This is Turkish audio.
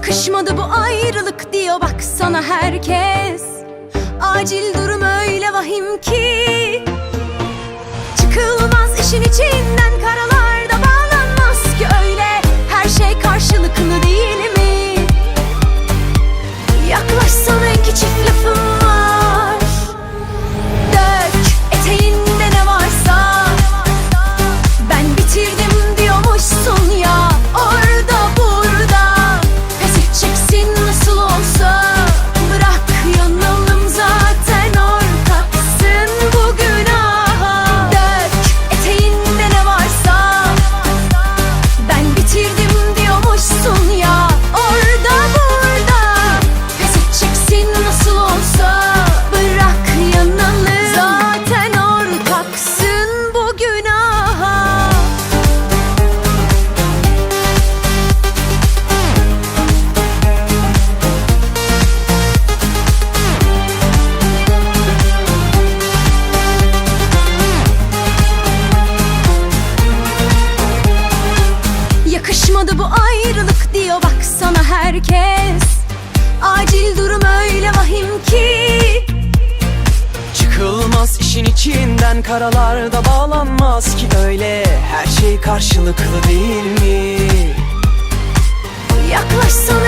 Yakışmadı bu ayrılık diyor baksana herkes. Acil durum öyle vahim ki. herkes. Acil durum öyle vahim ki. Çıkılmaz işin içinden karalarda bağlanmaz ki öyle. Her şey karşılıklı değil mi? Yaklaşsın